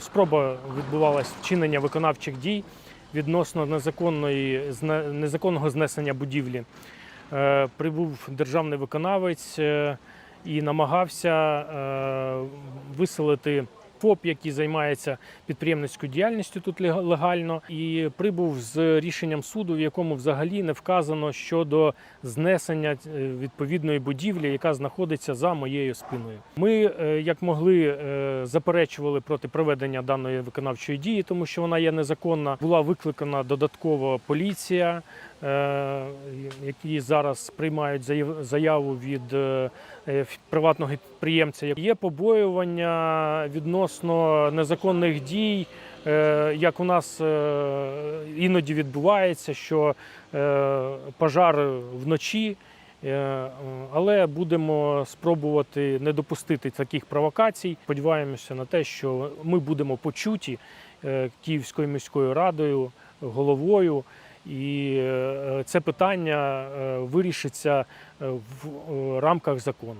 спроба відбувалась вчинення виконавчих дій відносно незаконної незаконного знесення будівлі. Е, Прибув державний виконавець е, і намагався е, виселити ФОП, який займається підприємницькою діяльністю тут лега- легально, і прибув з рішенням суду, в якому взагалі не вказано щодо знесення е, відповідної будівлі, яка знаходиться за моєю спиною. Ми, е, як могли, е, заперечували проти проведення даної виконавчої дії, тому що вона є незаконна. Була викликана додатково поліція, які зараз приймають заяву від е, е, приватного підприємця. Є побоювання відносно незаконних дій. Е, Як у нас е, іноді відбувається, що е, пожар вночі, е, але будемо спробувати не допустити таких провокацій. Сподіваємося на те, що ми будемо почуті е, Київською міською радою, головою. І е, це питання е, вирішиться е, в е, рамках закону.